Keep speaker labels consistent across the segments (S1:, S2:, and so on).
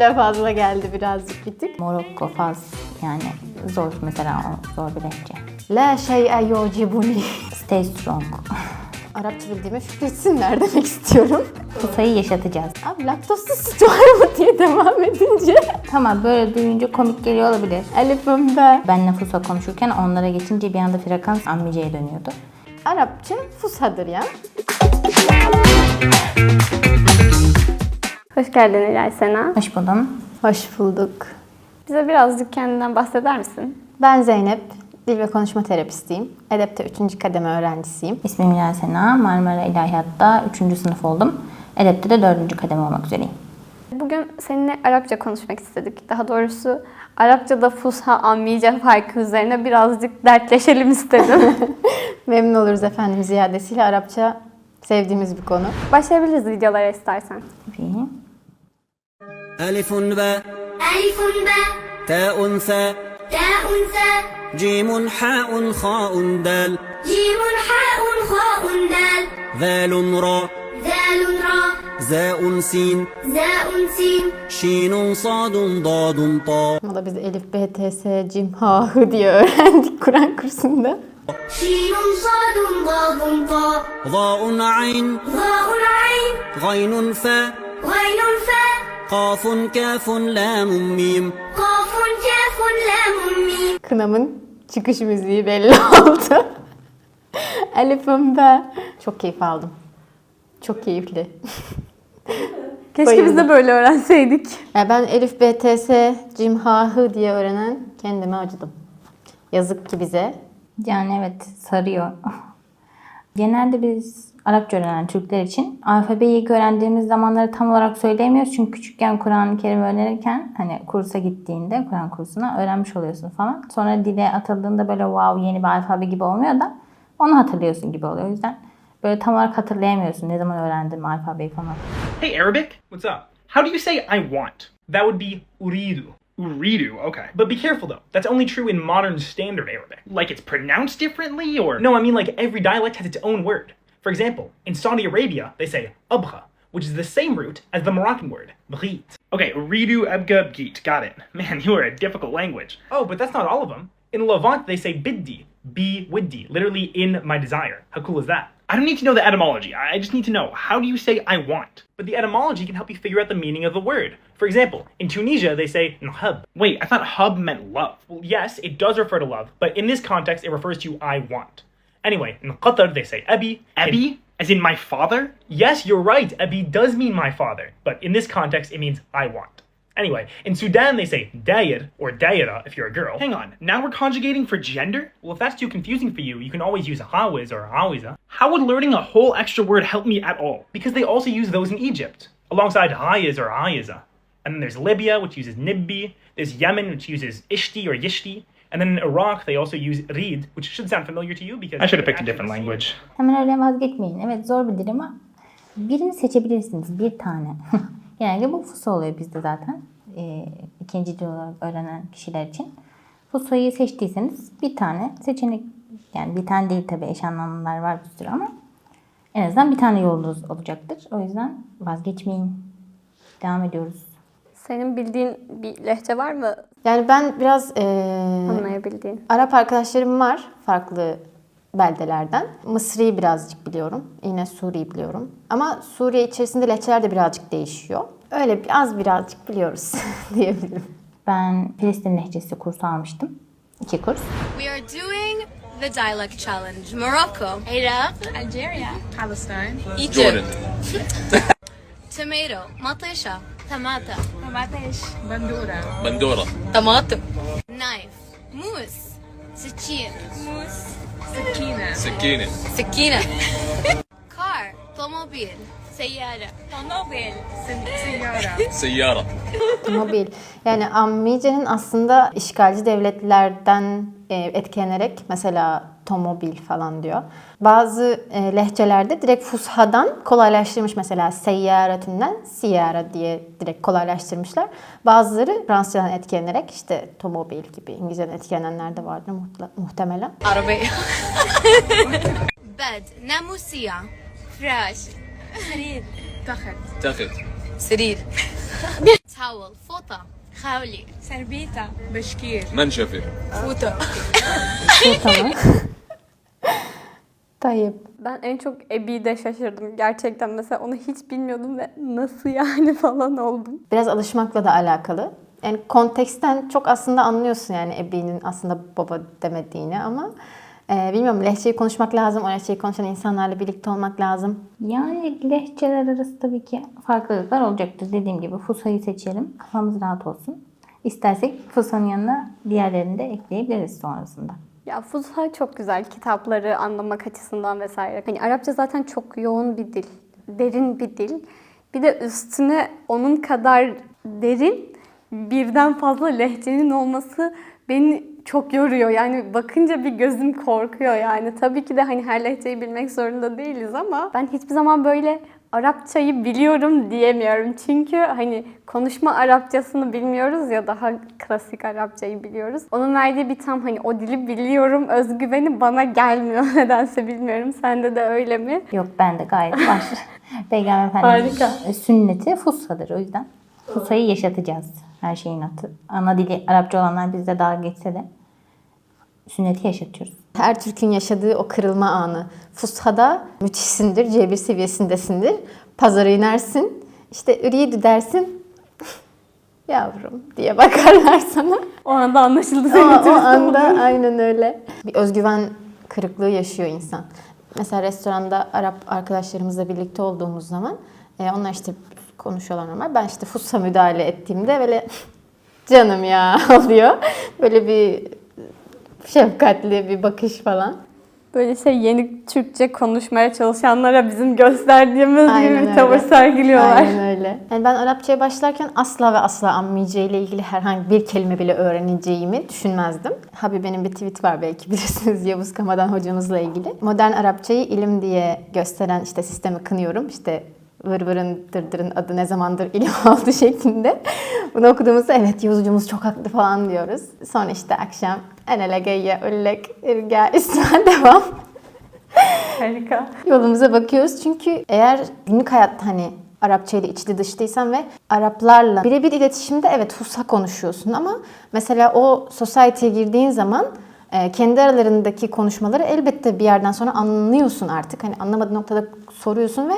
S1: bile fazla geldi birazcık bir tık.
S2: Morokko, Fas yani zor mesela zor bir lehçe.
S1: La şey'e yucibuni.
S2: Stay strong.
S1: Arapça bildiğime şükretsinler demek istiyorum.
S2: Pusayı yaşatacağız.
S1: Abi laktozsuz süt var mı diye devam edince.
S2: Tamam böyle duyunca komik geliyor olabilir.
S1: Elif'im be.
S2: Ben Fusa konuşurken onlara geçince bir anda frekans Ammice'ye dönüyordu.
S1: Arapça fusadır ya.
S3: Hoş geldin İlay Sena.
S2: Hoş buldum.
S1: Hoş bulduk.
S3: Bize birazcık kendinden bahseder misin?
S1: Ben Zeynep. Dil ve konuşma terapistiyim. Edep'te 3. kademe öğrencisiyim.
S2: İsmim Hilal Sena. Marmara İlahiyat'ta 3. sınıf oldum. Edep'te de 4. kademe olmak üzereyim.
S3: Bugün seninle Arapça konuşmak istedik. Daha doğrusu Arapçada fusha, ammice farkı üzerine birazcık dertleşelim istedim.
S1: Memnun oluruz efendim ziyadesiyle. Arapça sevdiğimiz bir konu.
S3: Başlayabiliriz videolara istersen.
S2: İyi.
S4: ألف باء
S5: ألف باء
S4: تاء ثاء
S5: تاء ثاء
S4: جيم حاء خاء دال
S5: جيم حاء خاء دال
S4: ذال راء
S5: ذال راء
S4: زاء سين
S5: زاء سين
S4: شين صاد ضاد طاء
S1: O da biz Elif, B, T, S, Cim, Ha, Hı diye öğrendik Kur'an kursunda.
S5: شين صاد ضاد طاء
S4: ضاء عين
S5: ضاء عين
S4: غين فاء
S5: غين فاء
S4: قاف كاف لام ميم
S5: قاف كاف لام ميم
S1: Kınamın çıkış müziği belli oldu. Elif'im be. Çok keyif aldım. Çok keyifli.
S3: Keşke
S1: Bayıldım.
S3: biz de böyle öğrenseydik.
S1: Ya ben Elif, B, T, S, Cim, Ha, Hı diye öğrenen kendime acıdım. Yazık ki bize.
S2: Yani evet sarıyor. Genelde biz Arapça öğrenen Türkler için alfabeyi ilk öğrendiğimiz zamanları tam olarak söyleyemiyoruz. Çünkü küçükken Kur'an-ı Kerim öğrenirken hani kursa gittiğinde Kur'an kursuna öğrenmiş oluyorsun falan. Sonra dile atıldığında böyle wow yeni bir alfabe gibi olmuyor da onu hatırlıyorsun gibi oluyor. O yüzden böyle tam olarak hatırlayamıyorsun ne zaman öğrendim alfabeyi falan.
S6: Hey, Arabic? What's up? How do you say I want? That would be uridu. Uridu, okay. But be careful though. That's only true in modern standard Arabic. Like it's pronounced differently, or. No, I mean like every dialect has its own word. For example, in Saudi Arabia, they say abgha, which is the same root as the Moroccan word, bghit. Okay, uridu abga bghit. Got it. Man, you are a difficult language. Oh, but that's not all of them. In Levant, they say biddi, be widdi, literally in my desire. How cool is that? I don't need to know the etymology. I I just need to know how do you say I want? But the etymology can help you figure out the meaning of the word. For example, in Tunisia, they say nhub. Wait, I thought hub meant love. Well, yes, it does refer to love, but in this context, it refers to I want. Anyway, in Qatar, they say abi. Abi? As in my father? Yes, you're right. Abi does mean my father, but in this context, it means I want. Anyway, in Sudan they say dayir or dayira if you're a girl. Hang on, now we're conjugating for gender? Well, if that's too confusing for you, you can always use hawiz or hawiza. How would learning a whole extra word help me at all? Because they also use those in Egypt, alongside hayiz or hayiza. And then there's Libya, which uses nibbi. There's Yemen, which uses ishti or yishti. And then in Iraq, they also use reed, which should sound familiar to you because I should have picked a different language.
S2: Hemen öyle vazgeçmeyin. Evet zor bir dil ama birini seçebilirsiniz. Bir tane. Genelde bu Fusa oluyor bizde zaten. Ee, ikinci dil olarak öğrenen kişiler için. Fusa'yı seçtiyseniz bir tane seçenek yani bir tane değil tabii eş anlamlılar var bir sürü ama en azından bir tane yolunuz olacaktır. O yüzden vazgeçmeyin. Devam ediyoruz.
S3: Senin bildiğin bir lehçe var mı
S1: Yani ben biraz eee,
S3: anlayabildiğin?
S1: Arap arkadaşlarım var farklı beldelerden. Mısri'yi birazcık biliyorum. Yine Suri'yi biliyorum. Ama Suriye içerisinde lehçeler de birazcık değişiyor. Öyle bir- az birazcık biliyoruz diyebilirim.
S2: Ben Filistin lehçesi kursu almıştım. İki kurs.
S7: We are doing the dialect challenge. Morocco, Iraq, Algeria, Palestine, Egypt,
S8: Jordan.
S7: tomato, matisha, tamata,
S8: Bandura.
S7: tomato, knife, mus, سكين mus, سكينة
S8: سكينة
S7: سكينة car, طوموبيل سيارة طوموبيل سيارة
S8: سيارة
S1: Mobil. Yani Ammice'nin aslında işgalci devletlerden e, etkilenerek mesela tomobil falan diyor. Bazı e, lehçelerde direkt fushadan kolaylaştırmış mesela seyyaretünden siyara diye direkt kolaylaştırmışlar. Bazıları Fransızcadan etkilenerek işte tomobil gibi İngilizceden etkilenenler de vardır muhte- muhtemelen.
S7: عربية bed ناموسية فراش سرير تخت
S8: تخت
S7: سرير حاول فوطة حاولي سربيتا بشكير
S8: منشفه
S7: فوطة
S1: Tamam. Tayyip.
S3: Ben en çok Ebi'de şaşırdım gerçekten. Mesela onu hiç bilmiyordum ve nasıl yani falan oldum.
S1: Biraz alışmakla da alakalı. Yani konteksten çok aslında anlıyorsun yani Ebi'nin aslında baba demediğini ama e, bilmiyorum lehçeyi konuşmak lazım. O lehçeyi konuşan insanlarla birlikte olmak lazım.
S2: Yani lehçeler arası tabii ki farklılıklar olacaktır. Dediğim gibi Fusa'yı seçelim. Kafamız rahat olsun. İstersek Fusa'nın yanına diğerlerini de ekleyebiliriz sonrasında.
S3: Ya Fusha çok güzel kitapları anlamak açısından vesaire. Hani Arapça zaten çok yoğun bir dil, derin bir dil. Bir de üstüne onun kadar derin birden fazla lehçenin olması beni çok yoruyor. Yani bakınca bir gözüm korkuyor yani. Tabii ki de hani her lehçeyi bilmek zorunda değiliz ama ben hiçbir zaman böyle Arapçayı biliyorum diyemiyorum. Çünkü hani konuşma Arapçasını bilmiyoruz ya daha klasik Arapçayı biliyoruz. Onun verdiği bir tam hani o dili biliyorum özgüveni bana gelmiyor nedense bilmiyorum. Sende de öyle mi?
S2: Yok bende gayet var. Peygamber Efendimiz
S3: Harika.
S2: sünneti Fusa'dır o yüzden. Fusa'yı yaşatacağız. Her şeyin atı. Ana dili Arapça olanlar bizde dalga geçse de sünneti yaşatıyoruz.
S1: Her Türk'ün yaşadığı o kırılma anı. Fusha'da müthişsindir, C1 seviyesindesindir. Pazara inersin, işte üriydi dersin. Yavrum diye bakarlar sana.
S3: O anda anlaşıldı
S1: o,
S3: senin
S1: o anda aynen öyle. Bir özgüven kırıklığı yaşıyor insan. Mesela restoranda Arap arkadaşlarımızla birlikte olduğumuz zaman e, onlar işte konuşuyorlar normal. Ben işte Fusha müdahale ettiğimde böyle canım ya oluyor. Böyle bir şefkatli bir bakış falan.
S3: Böyle şey yeni Türkçe konuşmaya çalışanlara bizim gösterdiğimiz
S1: Aynen
S3: gibi bir
S1: öyle.
S3: tavır sergiliyorlar.
S1: Aynen öyle. Yani ben Arapçaya başlarken asla ve asla Ammice ile ilgili herhangi bir kelime bile öğreneceğimi düşünmezdim. Habibe'nin bir tweet var belki bilirsiniz Yavuz Kamadan hocamızla ilgili. Modern Arapçayı ilim diye gösteren işte sistemi kınıyorum. İşte vır vırın dırdırın adı ne zamandır ilim oldu şeklinde. Bunu okuduğumuzda evet Yavuzcumuz çok haklı falan diyoruz. Sonra işte akşam enele geyye üllek irga ismen devam.
S3: Harika.
S1: Yolumuza bakıyoruz çünkü eğer günlük hayatta hani Arapça ile içli dışlıysan ve Araplarla birebir iletişimde evet Fusha konuşuyorsun ama mesela o society'ye girdiğin zaman e, kendi aralarındaki konuşmaları elbette bir yerden sonra anlıyorsun artık. Hani anlamadığın noktada soruyorsun ve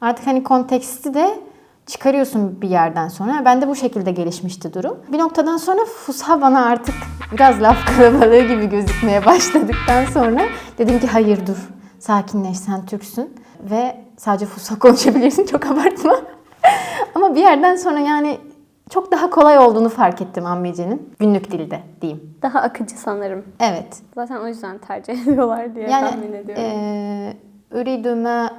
S1: artık hani konteksti de çıkarıyorsun bir yerden sonra. Ben de bu şekilde gelişmişti durum. Bir noktadan sonra Fusha bana artık biraz laf kalabalığı gibi gözükmeye başladıktan sonra dedim ki hayır dur sakinleş sen Türksün ve sadece Fusha konuşabilirsin çok abartma. Ama bir yerden sonra yani çok daha kolay olduğunu fark ettim Ammice'nin günlük dilde diyeyim.
S3: Daha akıcı sanırım.
S1: Evet.
S3: Zaten o yüzden tercih ediyorlar diye tahmin
S1: Yani
S3: ediyorum.
S1: eee üridüme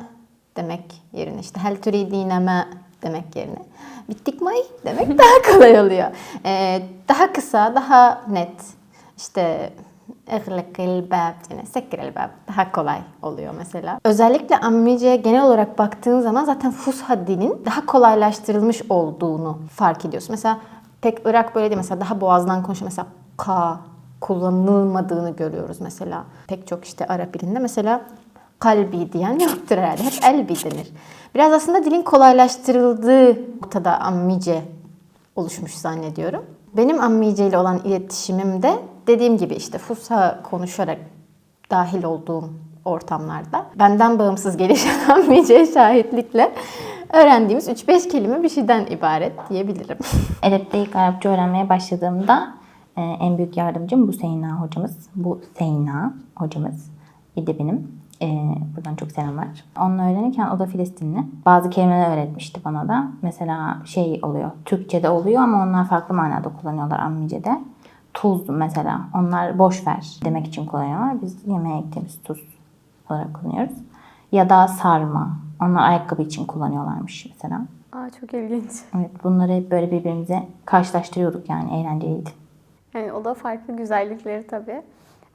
S1: demek yerine işte hel türidineme demek yerine bittik may demek daha kolay oluyor. Eee, daha kısa, daha net. İşte اغلق bab yani sekir bab daha kolay oluyor mesela. Özellikle Ammice'ye genel olarak baktığın zaman zaten Fusha dilin daha kolaylaştırılmış olduğunu fark ediyorsun. Mesela pek Irak böyle değil. Mesela daha boğazdan konuşuyor. Mesela ka kullanılmadığını görüyoruz mesela. Pek çok işte Arap dilinde mesela kalbi diyen yoktur herhalde. Hep elbi denir. Biraz aslında dilin kolaylaştırıldığı noktada ammice oluşmuş zannediyorum. Benim ammice ile olan iletişimimde dediğim gibi işte Fusha konuşarak dahil olduğum ortamlarda benden bağımsız gelişen ammice şahitlikle öğrendiğimiz 3-5 kelime bir şeyden ibaret diyebilirim.
S2: Edep'te ilk Arapça öğrenmeye başladığımda e, en büyük yardımcım bu Seyna hocamız. Bu Seyna hocamız idi benim. E, buradan çok selamlar. Onunla öğrenirken o da Filistinli. Bazı kelimeler öğretmişti bana da. Mesela şey oluyor. Türkçe'de oluyor ama onlar farklı manada kullanıyorlar Ammice'de. Tuz mesela. Onlar boş ver demek için kullanıyorlar. Biz yemeğe ektiğimiz tuz olarak kullanıyoruz. Ya da sarma. Onlar ayakkabı için kullanıyorlarmış mesela.
S3: Aa çok ilginç.
S2: Evet bunları hep böyle birbirimize karşılaştırıyorduk yani eğlenceliydi.
S3: Yani o da farklı güzellikleri tabii.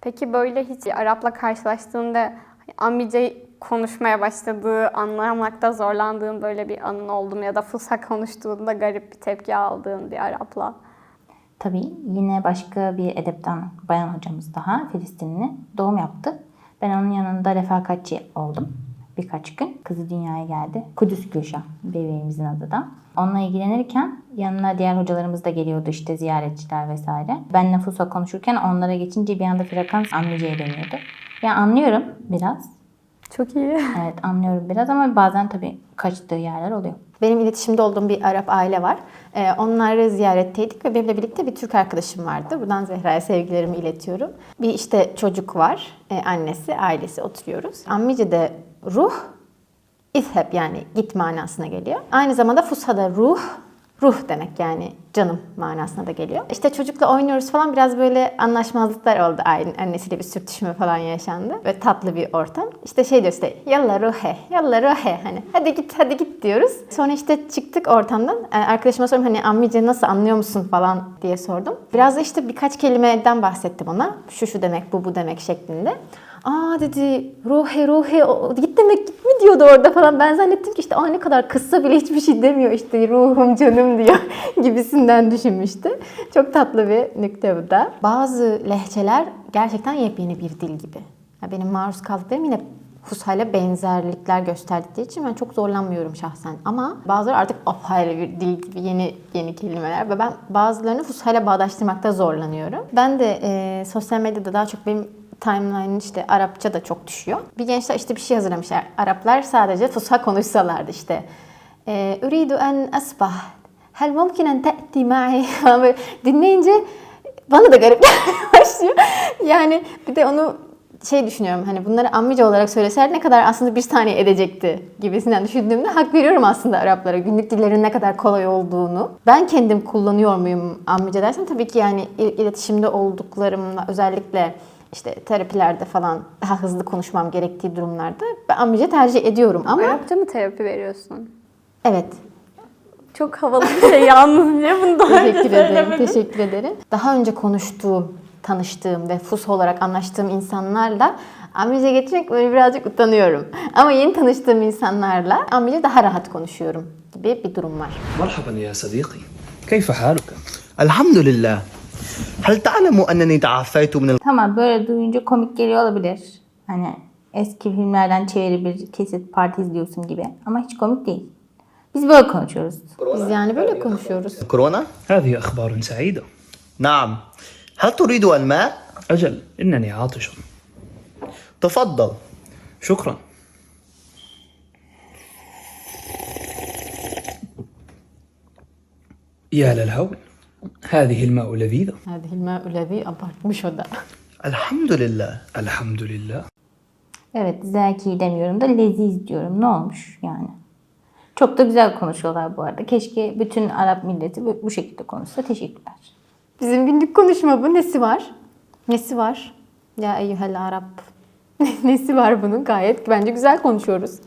S3: Peki böyle hiç Arap'la karşılaştığında Amice konuşmaya başladığı, anlamakta zorlandığın böyle bir anın oldu mu? Ya da Fusha konuştuğunda garip bir tepki aldığın bir Arap'la.
S2: Tabii yine başka bir edepten bayan hocamız daha Filistinli doğum yaptı. Ben onun yanında refakatçi oldum. birkaç gün. Kızı dünyaya geldi. Kudüs Gülşah bebeğimizin adı da. Onunla ilgilenirken yanına diğer hocalarımız da geliyordu işte ziyaretçiler vesaire. Ben nüfusla konuşurken onlara geçince bir anda frekans anlayıcıya dönüyordu. Ya anlıyorum biraz.
S3: Çok iyi.
S2: Evet anlıyorum biraz ama bazen tabii kaçtığı yerler oluyor.
S1: Benim iletişimde olduğum bir Arap aile var. Ee, onları ziyaretteydik ve benimle birlikte bir Türk arkadaşım vardı. Buradan Zehra'ya sevgilerimi iletiyorum. Bir işte çocuk var. Ee, annesi, ailesi oturuyoruz. Ammice de ruh, İzheb yani git manasına geliyor. Aynı zamanda Fusha'da ruh, ruh demek yani canım manasına da geliyor. İşte çocukla oynuyoruz falan biraz böyle anlaşmazlıklar oldu ailenin annesiyle bir sürtüşme falan yaşandı. Ve tatlı bir ortam. İşte şey diyor işte yalla ruhe, yalla ruhe hani hadi git hadi git diyoruz. Sonra işte çıktık ortamdan. Ee, Arkadaşıma sordum hani ammice nasıl anlıyor musun falan diye sordum. Biraz da işte birkaç kelimeden bahsettim ona. Şu şu demek bu bu demek şeklinde. Aa dedi ruhe ruhe git demek git mi diyordu orada falan. Ben zannettim ki işte aa ne kadar kızsa bile hiçbir şey demiyor işte ruhum canım diyor gibisinden düşünmüştü. Çok tatlı bir nükte bu da. Bazı lehçeler gerçekten yepyeni bir dil gibi. Ya benim maruz kaldıklarım yine Fusayla benzerlikler gösterdikleri için ben çok zorlanmıyorum şahsen. Ama bazıları artık apayrı bir dil gibi yeni yeni kelimeler ve ben bazılarını Fusayla bağdaştırmakta zorlanıyorum. Ben de e, sosyal medyada daha çok benim timeline'ın işte Arapça da çok düşüyor. Bir gençler işte bir şey hazırlamışlar. Araplar sadece Fusha konuşsalardı işte. E, Uridu en asbah. Hel mumkin en te'ti ma'i? Dinleyince bana da garip başlıyor. Yani bir de onu şey düşünüyorum hani bunları ammice olarak söyleseler ne kadar aslında bir saniye edecekti gibisinden düşündüğümde hak veriyorum aslında Araplara. Günlük dillerin ne kadar kolay olduğunu. Ben kendim kullanıyor muyum ammice dersen tabii ki yani il- iletişimde olduklarımla özellikle işte terapilerde falan daha hızlı konuşmam gerektiği durumlarda ben amca tercih ediyorum ama...
S3: Arapça mı terapi veriyorsun?
S1: Evet.
S3: Çok havalı bir şey yalnız niye bunu daha
S1: teşekkür önce
S3: ederim.
S1: Teşekkür ederim. Daha önce konuştuğum, tanıştığım ve fus olarak anlaştığım insanlarla Amirice geçmek böyle birazcık utanıyorum. Ama yeni tanıştığım insanlarla Amirice daha rahat konuşuyorum gibi bir durum var.
S8: Merhaba ya sadiki. Keyfe
S9: haluka? Elhamdülillah. هل تعلم أنني تعافيت من
S2: Tamam böyle duyunca komik geliyor olabilir. Hani eski filmlerden çeviri bir kesit parti izliyorsun gibi. Ama hiç komik değil. Biz böyle konuşuyoruz.
S1: Biz yani böyle konuşuyoruz.
S9: الكورونا؟
S8: هذه أخبار سعيدة
S9: نعم هل تريد الماء؟
S8: أجل إنني عاطش
S9: تفضل
S8: شكرا يا للهول هذه الماء لذيذة
S1: Hadi Hilmi Ülevi abartmış o da.
S9: الحمد لله
S8: الحمد لله
S2: Evet zeki demiyorum da leziz diyorum. Ne olmuş yani? Çok da güzel konuşuyorlar bu arada. Keşke bütün Arap milleti bu bu şekilde konuşsa. Teşekkürler.
S1: Bizim günlük konuşma bu. Nesi var? Nesi var? Ya eyyuhel Arap. Nesi var bunun? Gayet bence güzel konuşuyoruz.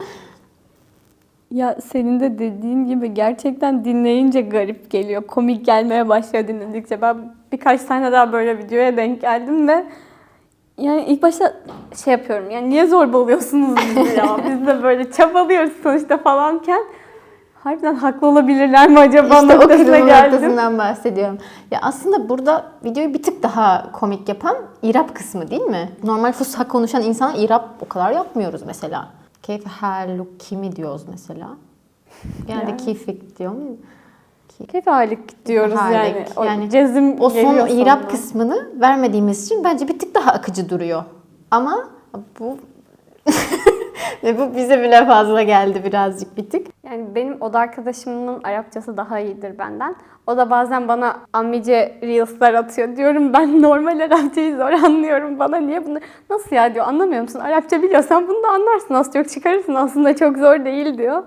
S3: Ya senin de dediğin gibi gerçekten dinleyince garip geliyor. Komik gelmeye başlıyor dinledikçe. Ben birkaç tane daha böyle videoya denk geldim ve yani ilk başta şey yapıyorum. Yani niye zorbalıyorsunuz bizi ya? Biz de böyle çabalıyoruz sonuçta falanken. Harbiden haklı olabilirler mi acaba
S1: İşte o
S3: noktasına
S1: kırılma
S3: geldim.
S1: noktasından bahsediyorum. Ya aslında burada videoyu bir tık daha komik yapan İrab kısmı değil mi? Normal Fusha konuşan insana İrab o kadar yapmıyoruz mesela. Keyfe haluk kimi diyoruz mesela. Genelde
S3: Yani.
S1: keyfik diyorum.
S3: Keyif halik diyoruz
S1: Halik.
S3: yani. O
S1: Yani
S3: cezim
S1: O son
S3: sonra.
S1: kısmını vermediğimiz için bence bir tık daha akıcı duruyor. Ama bu ve bu bize bile fazla geldi birazcık bir tık.
S3: Yani benim oda arkadaşımın Arapçası daha iyidir benden. O da bazen bana ammice reels'lar atıyor. Diyorum ben normal Arapçayı zor anlıyorum. Bana niye bunu... Nasıl ya diyor anlamıyor musun? Arapça biliyorsan bunu da anlarsın. Az çok çıkarırsın. Aslında çok zor değil diyor.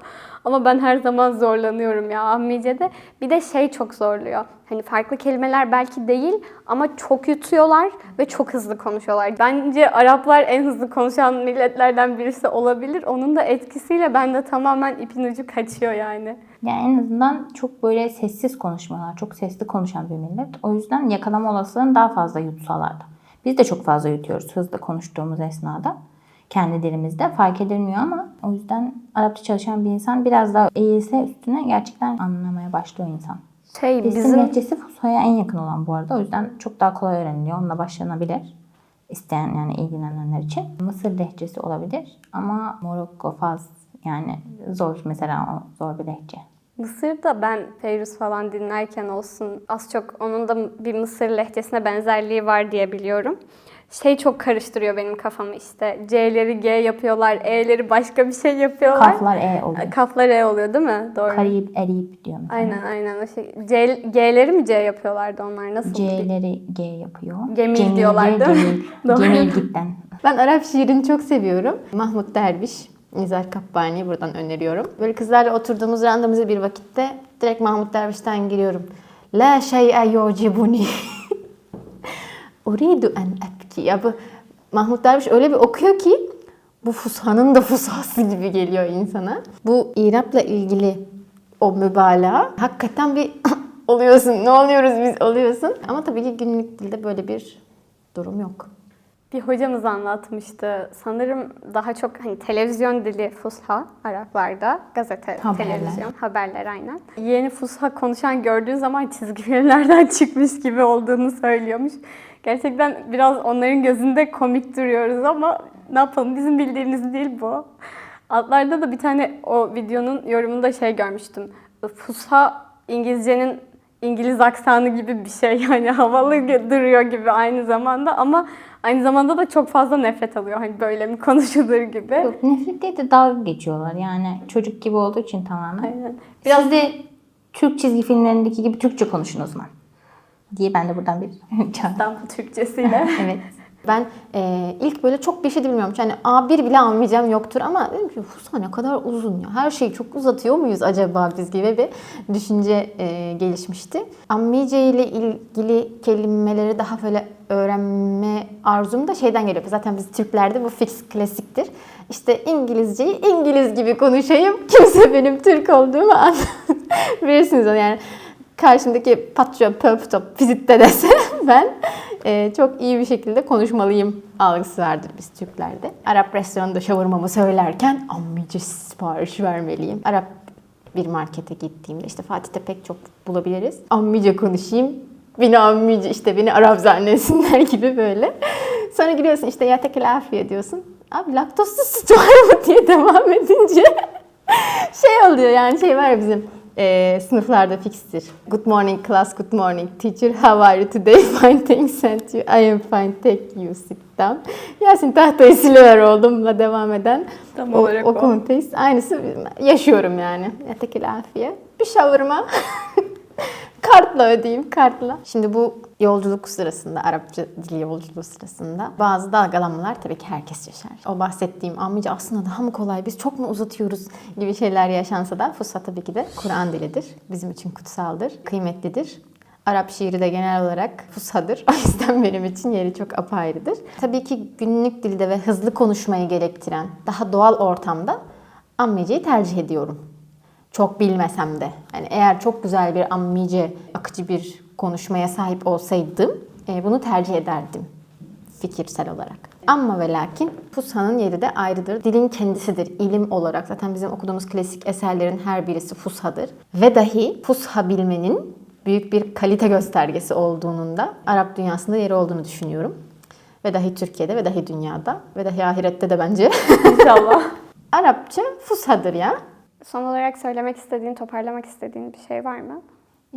S3: Ama ben her zaman zorlanıyorum ya ammice'de. Bir de şey çok zorluyor. Hani farklı kelimeler belki değil ama çok yutuyorlar ve çok hızlı konuşuyorlar. Bence Araplar en hızlı konuşan milletlerden birisi olabilir. Onun da etkisiyle bende tamamen ipin ucu kaçıyor yani.
S2: Yani en azından çok böyle sessiz konuşmuyorlar. Çok sesli konuşan bir millet. O yüzden yakalama olasılığını daha fazla yutsalardı. Biz de çok fazla yutuyoruz hızlı konuştuğumuz esnada. Kendi dilimizde fark edilmiyor ama o yüzden Arapça çalışan bir insan biraz daha eğilse üstüne gerçekten anlamaya başlıyor insan.
S3: Şey
S2: Bizim
S3: bizim
S2: lehçesi Fusa'ya en yakın olan bu arada. O yüzden çok daha kolay öğreniliyor. Onunla başlanabilir. isteyen yani ilgilenenler için. Mısır lehçesi olabilir ama Morokko, Fas yani zor mesela o zor bir lehçe.
S3: Mısır'da ben Feyruz falan dinlerken olsun az çok onun da bir Mısır lehçesine benzerliği var diye biliyorum. Şey çok karıştırıyor benim kafamı işte. C'leri G yapıyorlar, E'leri başka bir şey yapıyorlar.
S2: Kaflar E oluyor.
S3: Kaflar E oluyor değil mi? Doğru.
S2: Karib, Erib diyor mesela.
S3: Aynen aynen o şey. C, G'leri mi C yapıyorlardı onlar? Nasıl?
S2: C'leri G yapıyor.
S3: Gemil
S2: Cemil'e
S3: diyorlar değil mi?
S2: Gemil. Cidden.
S1: Ben Arap şiirini çok seviyorum. Mahmut Derviş, Nizar Kabbani buradan öneriyorum. Böyle kızlarla oturduğumuz randomize bir vakitte direkt Mahmut Derviş'ten giriyorum. La şey'e yucibuni. Uridu en ebki. Ya bu Mahmut Derviş öyle bir okuyor ki bu fushanın da fushası gibi geliyor insana. Bu İrab'la ilgili o mübalağa hakikaten bir oluyorsun. Ne oluyoruz biz oluyorsun. Ama tabii ki günlük dilde böyle bir durum yok.
S3: Bir hocamız anlatmıştı. Sanırım daha çok hani televizyon dili Fusha Araplarda. Gazete,
S2: Haberler.
S3: televizyon, haberler aynen. Yeni Fusha konuşan gördüğün zaman çizgi filmlerden çıkmış gibi olduğunu söylüyormuş. Gerçekten biraz onların gözünde komik duruyoruz ama ne yapalım bizim bildiğimiz değil bu. Altlarda da bir tane o videonun yorumunda şey görmüştüm. Fusha İngilizcenin İngiliz aksanı gibi bir şey yani havalı duruyor gibi aynı zamanda ama aynı zamanda da çok fazla nefret alıyor hani böyle mi konuşulur gibi.
S2: Yok nefret değil de dalga geçiyorlar yani çocuk gibi olduğu için tamamen.
S3: Aynen.
S2: Biraz Siz de Türk çizgi filmlerindeki gibi Türkçe konuşun o zaman. Diye ben de buradan bir.
S3: İstanbul Türkçesiyle.
S2: evet.
S1: Ben e, ilk böyle çok bir şey de bilmiyorum. Yani A1 bile almayacağım yoktur ama dedim ki Fusa ne kadar uzun ya. Her şeyi çok uzatıyor muyuz acaba biz gibi bir düşünce e, gelişmişti. Ammice ile ilgili kelimeleri daha böyle öğrenme arzum da şeyden geliyor. Zaten biz Türklerde bu fix klasiktir. İşte İngilizceyi İngiliz gibi konuşayım. Kimse benim Türk olduğumu anlamaz. Bilirsiniz onu yani karşımdaki patron, pöp top, fizitte dese ben e, çok iyi bir şekilde konuşmalıyım algısı vardır biz Türklerde. Arap restoranında şavurmamı söylerken ammice sipariş vermeliyim. Arap bir markete gittiğimde işte Fatih'te pek çok bulabiliriz. Ammice konuşayım. Beni ammice işte beni Arap zannetsinler gibi böyle. Sonra giriyorsun işte ya tekel afiye diyorsun. Abi laktozsuz süt var mı diye devam edince şey oluyor yani şey var ya bizim e, sınıflarda fikstir. Good morning class, good morning teacher. How are you today? Fine, thanks and you. I am fine, thank you. Sit down. Yasin tahtayı siliver oldumla devam eden
S3: Tam
S1: o,
S3: olarak
S1: o
S3: o.
S1: kontekst. Aynısı yaşıyorum yani. Yatekil afiye. Bir şavurma. kartla ödeyeyim, kartla. Şimdi bu yolculuk sırasında, Arapça dil yolculuğu sırasında bazı dalgalanmalar tabii ki herkes yaşar. O bahsettiğim ammice aslında daha mı kolay, biz çok mu uzatıyoruz gibi şeyler yaşansa da Fusha tabii ki de Kur'an dilidir. Bizim için kutsaldır, kıymetlidir. Arap şiiri de genel olarak fushadır. O yüzden benim için yeri çok apayrıdır. Tabii ki günlük dilde ve hızlı konuşmayı gerektiren, daha doğal ortamda ammeceyi tercih ediyorum çok bilmesem de. Yani eğer çok güzel bir ammice, akıcı bir konuşmaya sahip olsaydım e, bunu tercih ederdim fikirsel olarak. Ama ve lakin Fusha'nın yeri de ayrıdır. Dilin kendisidir, ilim olarak. Zaten bizim okuduğumuz klasik eserlerin her birisi Fusha'dır. Ve dahi Fusha bilmenin büyük bir kalite göstergesi olduğunun da Arap dünyasında yeri olduğunu düşünüyorum. Ve dahi Türkiye'de ve dahi dünyada ve dahi ahirette de bence.
S3: İnşallah.
S1: Arapça Fusha'dır ya.
S3: Son olarak söylemek istediğin, toparlamak istediğin bir şey var mı?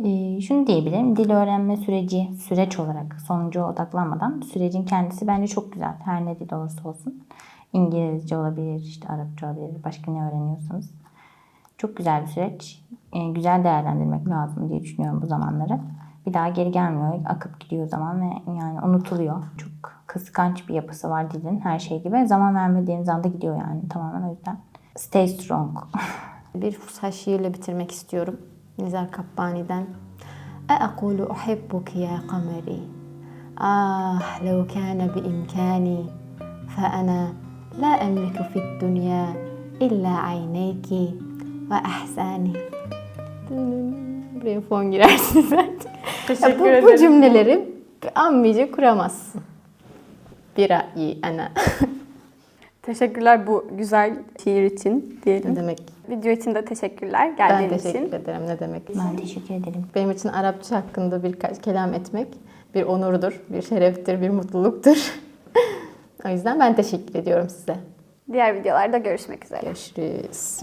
S2: Ee, şunu diyebilirim. Dil öğrenme süreci süreç olarak sonuca odaklanmadan sürecin kendisi bence çok güzel. Her ne dil olursa olsun. İngilizce olabilir, işte Arapça olabilir, başka ne öğreniyorsanız. Çok güzel bir süreç. Ee, güzel değerlendirmek lazım diye düşünüyorum bu zamanları. Bir daha geri gelmiyor. Akıp gidiyor zaman ve yani unutuluyor. Çok kıskanç bir yapısı var dilin her şey gibi. Zaman vermediğiniz anda gidiyor yani tamamen o yüzden. Stay strong.
S1: Bir Fusha şiirle bitirmek istiyorum. Nizar Kabbani'den. أأقول أحبك يا قمري آه لو كان بإمكاني فأنا لا أملك في الدنيا إلا عينيك وأحساني Buraya fon girersin zaten.
S3: Teşekkür
S1: bu, bu
S3: ederim.
S1: cümleleri ammice kuramazsın. Bir ra'yi ana.
S3: Teşekkürler bu güzel şiir için
S1: ne
S3: diyelim.
S1: demek?
S3: Video için de teşekkürler
S1: Ben
S3: geldiğin
S1: teşekkür
S3: için.
S1: ederim. Ne demek?
S2: ben teşekkür ederim.
S1: Benim için Arapça hakkında birkaç kelam etmek bir onurdur, bir şereftir, bir mutluluktur. O yüzden ben teşekkür ediyorum size.
S3: Diğer videolarda görüşmek üzere.
S1: Görüşürüz.